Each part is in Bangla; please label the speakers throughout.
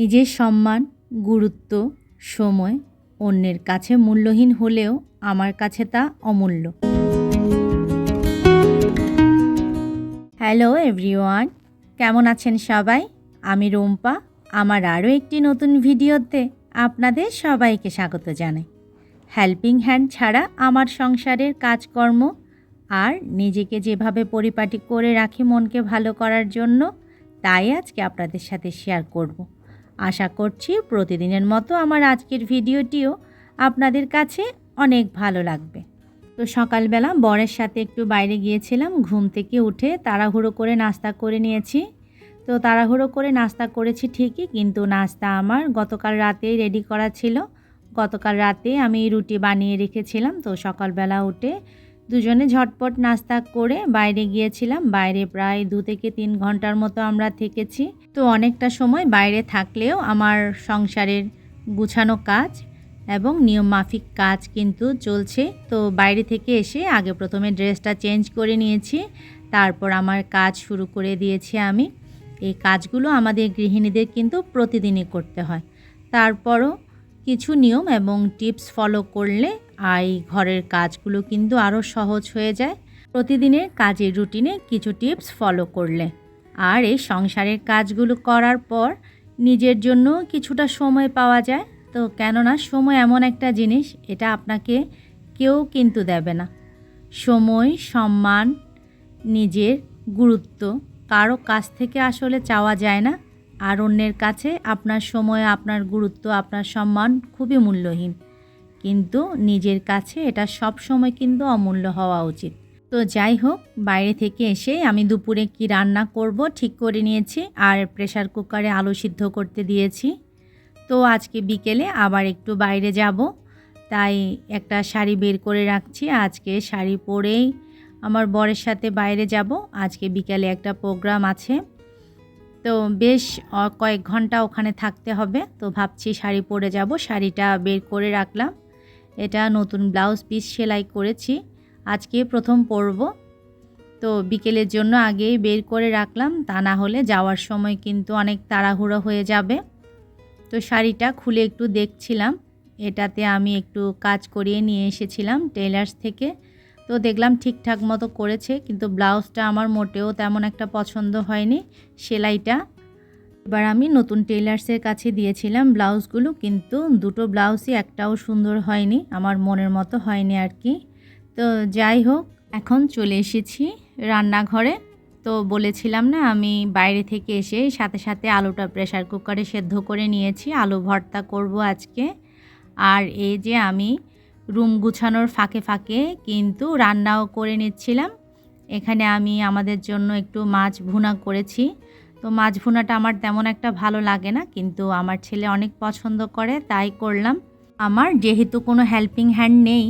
Speaker 1: নিজের সম্মান, গুরুত্ব, সময় অন্যের কাছে মূল্যহীন হলেও আমার কাছে তা অমূল্য। হ্যালো এভরিওয়ান কেমন আছেন সবাই? আমি রুম্পা, আমার আরও একটি নতুন ভিডিওতে আপনাদের সবাইকে স্বাগত জানাই। হেল্পিং হ্যান্ড ছাড়া আমার সংসারের কাজকর্ম আর নিজেকে যেভাবে পরিপাটি করে রাখি মনকে ভালো করার জন্য, তাই আজকে আপনাদের সাথে শেয়ার করব। আশা করছি প্রতিদিনের মতো আমার আজকের ভিডিওটিও আপনাদের কাছে অনেক ভালো লাগবে। তো সকালবেলা বরের সাথে একটু বাইরে গিয়েছিলাম, ঘুম থেকে উঠে তাড়াহুড়ো করে নাস্তা করে নিয়েছি। তো তাড়াহুড়ো করে নাস্তা করেছি ঠিকই, কিন্তু নাস্তা আমার গতকাল রাতেই রেডি করা ছিল। গতকাল রাতে আমি রুটি বানিয়ে রেখেছিলাম, তো সকালবেলা উঠে দুজনে ঝটপট নাস্তা করে বাইরে গিয়েছিলাম। বাইরে প্রায় দু থেকে তিন ঘণ্টার মতো আমরা থেকেছি। তো অনেকটা সময় বাইরে থাকলেও আমার সংসারের গুছানো কাজ এবং নিয়মমাফিক কাজ কিন্তু চলছে। তো বাইরে থেকে এসে আগে প্রথমে ড্রেসটা চেঞ্জ করে নিয়েছি, তারপর আমার কাজ শুরু করে দিয়েছি আমি। এই কাজগুলো আমাদের গৃহিণীদের কিন্তু প্রতিদিনই করতে হয়। তারপরও কিছু নিয়ম এবং টিপস ফলো করলে এই ঘরের কাজগুলো কিন্তু আরও সহজ হয়ে যায়। প্রতিদিনের কাজের রুটিনে কিছু টিপস ফলো করলে। আর এই সংসারের কাজগুলো করার পর নিজের জন্য কিছুটা সময় পাওয়া যায়। তো কেননা সময় এমন একটা জিনিস, এটা আপনাকে কেউ কিন্তু দেবে না। সময়, সম্মান, নিজের গুরুত্ব। কারও কাছ থেকে আসলে চাওয়া যায় না। আর অন্যের কাছে আপনার সময়, আপনার গুরুত্ব, আপনার সম্মান খুবই মূল্যহীন। কিন্তু নিজের কাছে এটা সব সময় কিন্তু অমূল্য হওয়া উচিত। তো যাই হোক, বাইরে থেকে এসে আমি দুপুরে কি রান্না করব ঠিক করে নিয়েছি আর প্রেসার কুকারে আলু সিদ্ধ করতে দিয়েছি। তো আজকে বিকেলে আবার একটু বাইরে যাব। তাই একটা শাড়ি বের করে রাখছি। আজকে শাড়ি পরেই আমার বরের সাথে বাইরে যাব। আজকে বিকেলে একটা প্রোগ্রাম আছে। তো বেশ কয়েক ঘণ্টা ওখানে থাকতে হবে। তো ভাবছি শাড়ি পরে যাব। শাড়িটা বের করে রাখলাম। এটা নতুন ব্লাউজ পিস সেলাই করেছি। আজকে প্রথম পরব। তো বিকেলের জন্য আগেই বের করে রাখলাম, তা না হলে যাওয়ার সময় কিন্তু অনেক তাড়াহুড়ো হয়ে যাবে। তো শাড়িটা খুলে একটু দেখছিলাম। এটাতে আমি একটু কাজ করিয়ে নিয়ে এসেছিলাম টেলার্স থেকে। তো দেখলাম ঠিকঠাক মতো করেছে, কিন্তু ব্লাউজটা আমার মোটেও তেমন একটা পছন্দ হয়নি, সেলাইটা। এবার আমি নতুন টেলার্সের কাছে দিয়েছিলাম ব্লাউজগুলো, কিন্তু দুটো ব্লাউজই একটাও সুন্দর হয়নি, আমার মনের মতো হয়নি আর কি। তো যাই হোক, এখন চলে এসেছি রান্নাঘরে। তো বলেছিলাম না, আমি বাইরে থেকে এসে সাথে সাথে আলুটা প্রেশার কুকারে সেদ্ধ করে নিয়েছি, আলু ভর্তা করব আজকে। আর এই যে আমি রুম গুছানোর ফাঁকে ফাঁকে কিন্তু রান্নাও করে নিচ্ছিলাম। এখানে আমি আমাদের জন্য একটু মাছ ভুনা করেছি। তো মাছ ভুনাটা আমার তেমন একটা ভালো লাগে না, কিন্তু আমার ছেলে অনেক পছন্দ করে, তাই করলাম। আমার যেহেতু কোনো হেল্পিং হ্যান্ড নেই,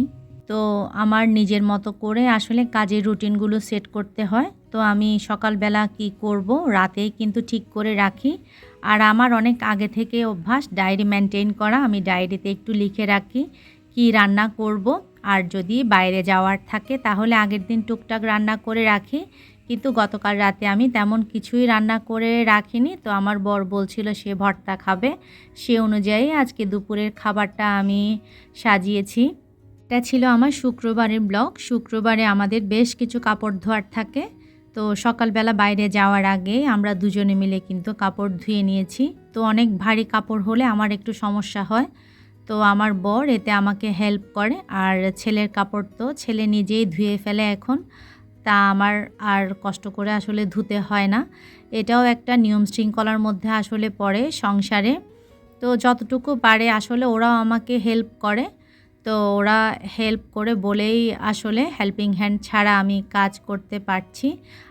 Speaker 1: তো আমার নিজের মতো করে আসলে কাজের রুটিনগুলো সেট করতে হয়। তো আমি সকালবেলা কি করব, রাতেই কিন্তু ঠিক করে রাখি। আর আমার অনেক আগে থেকে অভ্যাস ডায়েরি মেনটেন করা, আমি ডায়েরিতে একটু লিখে রাখি কি রান্না করব। আর যদি বাইরে যাওয়ার থাকে, তাহলে আগের দিন টুকটাক রান্না করে রাখি। কিন্তু গতকাল রাতে আমি তেমন কিছুই রান্না করে রাখিনি। তো আমার বর বলছিল সে ভর্তা খাবে। সে অনুযায়ী আজকে দুপুরের খাবারটা আমি সাজিয়েছি। এটা ছিল আমার শুক্রবারের ব্লগ। শুক্রবারে আমাদের বেশ কিছু কাপড় ধোয়ার থাকে। তো সকালবেলা বাইরে যাওয়ার আগে আমরা দুজনে মিলে কিন্তু কাপড় ধুয়ে নিয়েছি। তো অনেক ভারী কাপড় হলে আমার একটু সমস্যা হয়। তো আমার বর এতে আমাকে হেল্প করে। আর ছেলের কাপড় তো ছেলে নিজেই ধুয়ে ফেলে এখন। তা আমার আর কষ্ট করে আসলে ধুতে হয় না। এটাও একটা নিয়ম শৃঙ্খলার মধ্যে আসলে পড়ে সংসারে। তো যতটুকু পারে আসলে ওরাও আমাকে হেল্প করে। তো ওরা হেল্প করে বলেই আসলে হেল্পিং হ্যান্ড ছাড়া আমি কাজ করতে পারছি।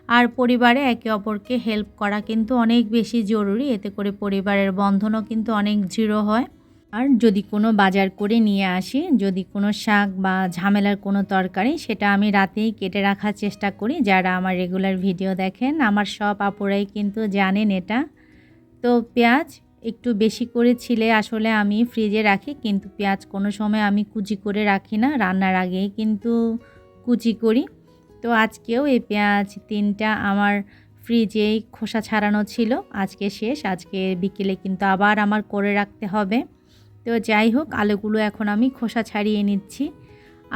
Speaker 1: আর পরিবারে একে অপরকে হেল্প করা কিন্তু অনেক বেশি জরুরি। এতে করে পরিবারের বন্ধনও কিন্তু অনেক দৃঢ় হয়। আর যদি কোনো বাজার করে নিয়ে আসি, যদি কোনো শাক বা ঝামেলার কোনো তরকারি, সেটা আমি রাতেই কেটে রাখার চেষ্টা করি। যারা আমার রেগুলার ভিডিও দেখেন, আমার সব আপুরাই কিন্তু জানেন এটা। তো পেঁয়াজ একটু বেশি করে ছিলে আসলে আমি ফ্রিজে রাখি, কিন্তু পেঁয়াজ কোনো সময় আমি কুচি করে রাখি না। রান্নার আগেই কিন্তু কুচি করি। তো আজকেও এই পেঁয়াজ তিনটা আমার ফ্রিজেই খোসা ছাড়ানো ছিল। আজকে শেষ, আজকে বিকেলে কিন্তু আবার আমার করে রাখতে হবে। তো যাই হোক, আলুগুলো এখন আমি খোসা ছাড়িয়ে নিচ্ছি।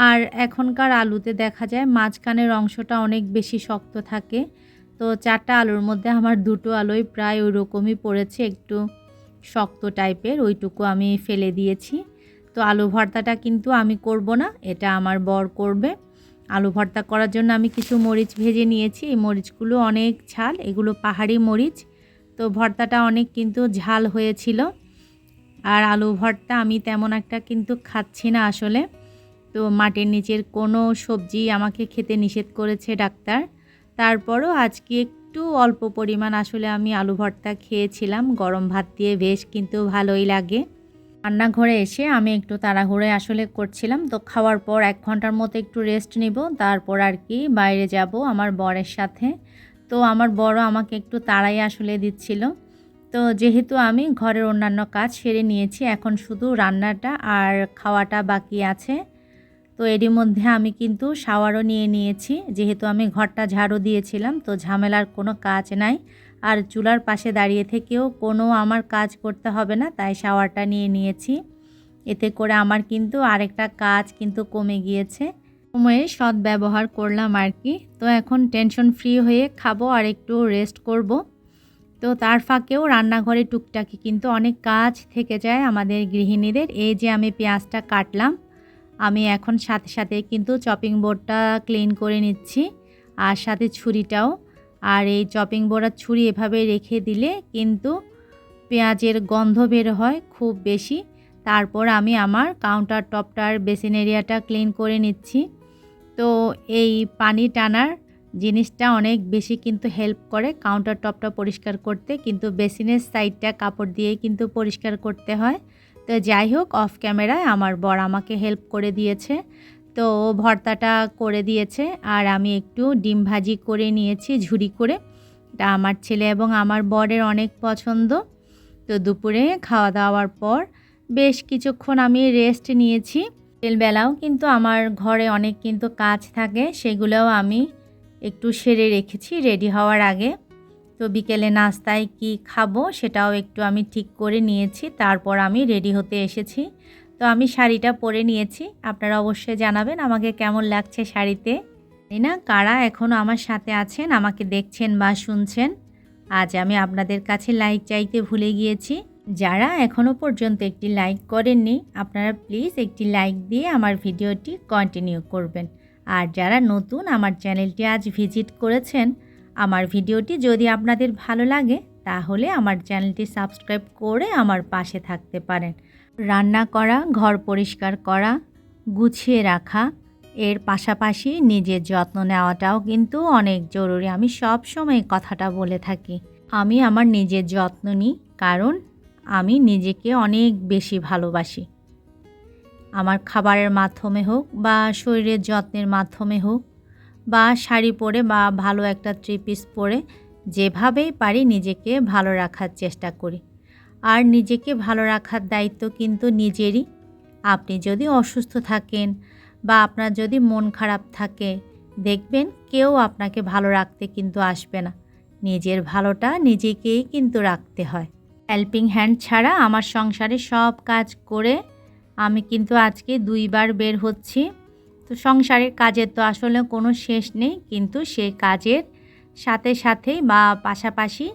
Speaker 1: আর এখনকার আলুতে দেখা যায় মাঝখানের অংশটা অনেক বেশি শক্ত থাকে। তো চারটা আলুর মধ্যে আমার দুটো আলুই প্রায় ওই রকমই পড়েছে, একটু শক্ত টাইপের, ওইটুকু আমি ফেলে দিয়েছি। তো আলু ভর্তাটা কিন্তু আমি করব না, এটা আমার বর করবে। আলু ভর্তা করার জন্য আমি কিছু মরিচ ভেজে নিয়েছি। এই মরিচগুলো অনেক ঝাল, এগুলো পাহাড়ি মরিচ। তো ভর্তাটা অনেক কিন্তু ঝাল হয়েছিল। আর আলু ভর্তা আমি তেমন একটা কিন্তু খাচ্ছি না আসলে। তো মাটির নিচের কোনো সবজি আমাকে খেতে নিষেধ করেছে ডাক্তার। তারপরও আজকে একটু অল্প পরিমাণ আসলে আমি আলু ভর্তা খেয়েছিলাম, গরম ভাত দিয়ে বেশ কিন্তু ভালোই লাগে। রান্নাঘরে এসে আমি একটু তাড়াহুড়ে আসলে করছিলাম, তো খাওয়ার পর এক ঘণ্টার মতো একটু রেস্ট নিব, তারপর আর কি বাইরে যাব আমার বরের সাথে। তো আমার বড় আমাকে একটু তাড়াই আসলে দিচ্ছিল। তো যেহেতু আমি ঘরের অন্যান্য কাজ সেরে নিয়েছি, এখন শুধু রান্নাটা আর খাওয়াটা বাকি আছে। তো এরই মধ্যে আমি কিন্তু শাওয়ারও নিয়ে নিয়েছি। যেহেতু আমি ঘরটা ঝাড়ু দিয়েছিলাম, তো ঝামেলার কোনো কাজ নাই। আর চুলার পাশে দাঁড়িয়ে থেকেও কোনো আমার কাজ করতে হবে না, তাই শাওয়ারটা নিয়ে নিয়েছি। এতে করে আমার কিন্তু আরেকটা কাজ কিন্তু কমে গিয়েছে। সময়ে সৎ ব্যবহার করলাম আর কি। তো এখন টেনশন ফ্রি হয়ে খাব আর একটু রেস্ট করব। তো তার ফাঁকেও রান্নাঘরে টুকটাকি কিন্তু অনেক কাজ থেকে যায় আমাদের গৃহিণীদের। এই যে আমি পেঁয়াজটা কাটলাম, আমি এখন সাথে সাথে কিন্তু চপিং বোর্ডটা ক্লিন করে নিচ্ছি আর সাথে ছুরিটাও। আর এই চপিং বোর্ডার ছুরি এভাবে রেখে দিলে কিন্তু পেঁয়াজের গন্ধ বের হয় খুব বেশি। তারপর আমি আমার কাউন্টার টপটার বেসিন এরিয়াটা ক্লিন করে নিচ্ছি। তো এই পানি টানার জিনিসটা অনেক বেশি কিন্তু হেল্প করে কাউন্টার টপটা পরিষ্কার করতে, কিন্তু বেসিনের সাইডটা কাপড় দিয়ে কিন্তু পরিষ্কার করতে হয়। তো যাই হোক অফ ক্যামেরায় আমার বর আমাকে হেল্প করে দিয়েছে। তো ও ভর্তাটা করে দিয়েছে, আর আমি একটু ডিম ভাজি করে নিয়েছি ঝুড়ি করে। এটা আমার ছেলে এবং আমার বরের অনেক পছন্দ। তো দুপুরে খাওয়া দাওয়ার পর বেশ কিছুক্ষণ আমি রেস্ট নিয়েছি। বেলাও কিন্তু আমার ঘরে অনেক কিন্তু কাজ থাকে, সেগুলোও আমি একটু সেরে রেখেছি রেডি হওয়ার আগে। তো বিকেলে নাস্তায় কি খাব সেটাও একটু আমি ঠিক করে নিয়েছি, তারপর আমি রেডি হতে এসেছি। তো আমি শাড়িটা পরে নিয়েছি, আপনারা অবশ্যই জানাবেন আমাকে কেমন লাগছে শাড়িতে। তাই না কারা এখনও আমার সাথে আছেন, আমাকে দেখছেন বা শুনছেন, আজ আমি আপনাদের কাছে লাইক চাইতে ভুলে গিয়েছি। যারা এখনও পর্যন্ত একটি লাইক করেননি, আপনারা প্লিজ একটি লাইক দিয়ে আমার ভিডিওটি কন্টিনিউ করবেন। আর যারা নতুন আমার চ্যানেলটি আজ ভিজিট করেছেন, আমার ভিডিওটি যদি আপনাদের ভালো লাগে, তাহলে আমার চ্যানেলটি সাবস্ক্রাইব করে আমার পাশে থাকতে পারেন। রান্না করা, ঘর পরিষ্কার করা, গুছিয়ে রাখা, এর পাশাপাশি নিজের যত্ন নেওয়াটাও কিন্তু অনেক জরুরি। আমি সব সময় কথাটা বলে থাকি, আমি আমার নিজের যত্ন নিই, কারণ আমি নিজেকে অনেক বেশি ভালোবাসি। আমার খাবারের মাধ্যমে হোক বা শরীরের যত্নের মাধ্যমে হোক বা শাড়ি পরে বা ভালো একটা থ্রি পিস পরে যেভাবেই পারি নিজেকে ভালো রাখার চেষ্টা করি। আর নিজেকে ভালো রাখার দায়িত্ব কিন্তু নিজেরই। আপনি যদি অসুস্থ থাকেন বা আপনার যদি মন খারাপ থাকে, দেখবেন কেউ আপনাকে ভালো রাখতে কিন্তু আসবে না। নিজের ভালোটা নিজেকেই কিন্তু রাখতে হয়। হেল্পিং হ্যান্ড ছাড়া আমার সংসারে সব কাজ করে আমি কিন্তু আজকে দুইবার বের হচ্ছি। তো সংসারের কাজের তো আসলে কোনো শেষ নেই, কিন্তু সেই কাজের সাথে সাথেই বা পাশাপাশি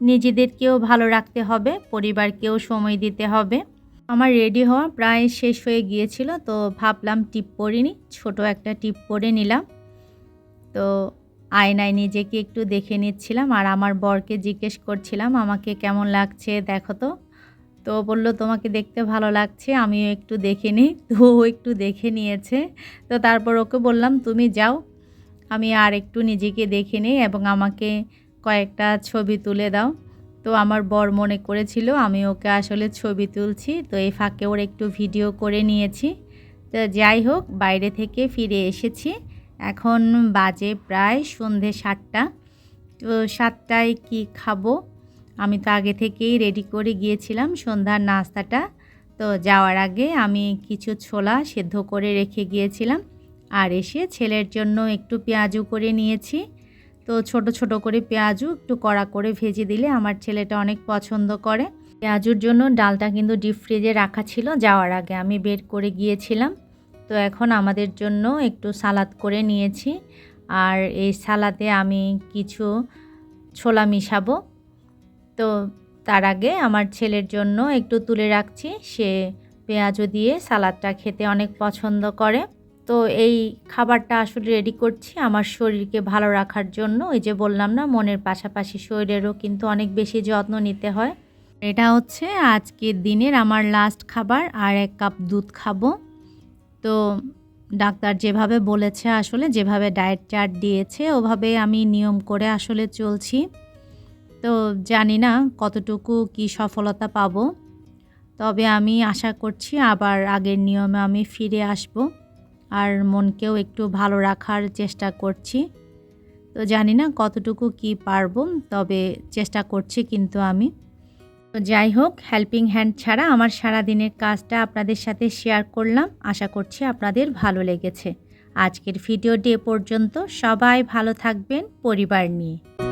Speaker 1: নিজেদেরকেও ভালো রাখতে হবে, পরিবারকেও সময় দিতে হবে। আমার রেডি হওয়া প্রায় শেষ হয়ে গিয়েছিল, তো ভাবলাম টিপ পরিনি ছোট একটা টিপ পরে নিলাম। তো আয়নায় নিজেকে একটু দেখে নিচ্ছিলাম আর আমার বরকে জিজ্ঞেস করছিলাম, আমাকে কেমন লাগছে? দেখো তো। তো বলল, তোমাকে দেখতে ভালো লাগছে, আমিও একটু দেখে নিই। তো ও একটু দেখে নিয়েছে। তো তারপর ওকে বললাম, তুমি যাও, আমি আর একটু নিজেকে দেখে নিই এবং আমাকে কয়েকটা ছবি তুলে দাও। তো আমার বর মনে করেছিল, আমি ওকে আসলে ছবি তুলছি। তো এই ফাঁকে ওর একটু ভিডিও করে নিয়েছি। তো যাই হোক, বাইরে থেকে ফিরে এসেছি। এখন বাজে প্রায় সন্ধে সাতটা। তো সাতটায় কি খাব? আমি তো আগে থেকেই রেডি করে গিয়েছিলাম সন্ধ্যার নাস্তাটা। তো যাওয়ার আগে আমি কিছু ছোলা সেদ্ধ করে রেখে গিয়েছিলাম। আর এসে ছেলের জন্য একটু পেঁয়াজু করে নিয়েছি। তো ছোট ছোট করে পেঁয়াজু একটু কড়া করে ভেজে দিলে আমার ছেলেটা অনেক পছন্দ করে। পেঁয়াজুর জন্য ডালটা কিন্তু ডিপ ফ্রিজে রাখা ছিল যাওয়ার আগে আমি বের করে গিয়েছিলাম। তো এখন আমাদের জন্য একটু সালাদ করে নিয়েছি। আর এই সালাদে আমি কিছু ছোলা মিশাবো। তো তার আগে আমার ছেলের জন্য একটু তুলে রাখছি। সে পেঁয়াজও দিয়ে সালাদটা খেতে অনেক পছন্দ করে। তো এই খাবারটা আসলে রেডি করছি আমার শরীরকে ভালো রাখার জন্য। ওই যে বললাম না, মনের পাশাপাশি শরীরেরও কিন্তু অনেক বেশি যত্ন নিতে হয়। এটা হচ্ছে আজকের দিনের আমার লাস্ট খাবার, আর এক কাপ দুধ খাব। তো ডাক্তার যেভাবে বলেছে আসলে, যেভাবে ডায়েট চার্ট দিয়েছে, ওভাবে আমি নিয়ম করে আসলে চলছি। তো জানি না কতটুকু কি সফলতা পাব। তবে আমি আশা করছি আবার আগের নিয়মে আমি ফিরে আসব আর মনকেও একটু ভালো রাখার চেষ্টা করছি। তো জানি না কতটুকু কি পারব, তবে চেষ্টা করছি কিন্তু আমি। তো যাই হোক হেল্পিং হ্যান্ড ছাড়া আমার সারাদিনের কাজটা আপনাদের সাথে শেয়ার করলাম। আশা করছি আপনাদের ভালো লেগেছে। আজকের ভিডিও ডে পর্যন্ত সবাই ভালো থাকবেন পরিবার নিয়ে।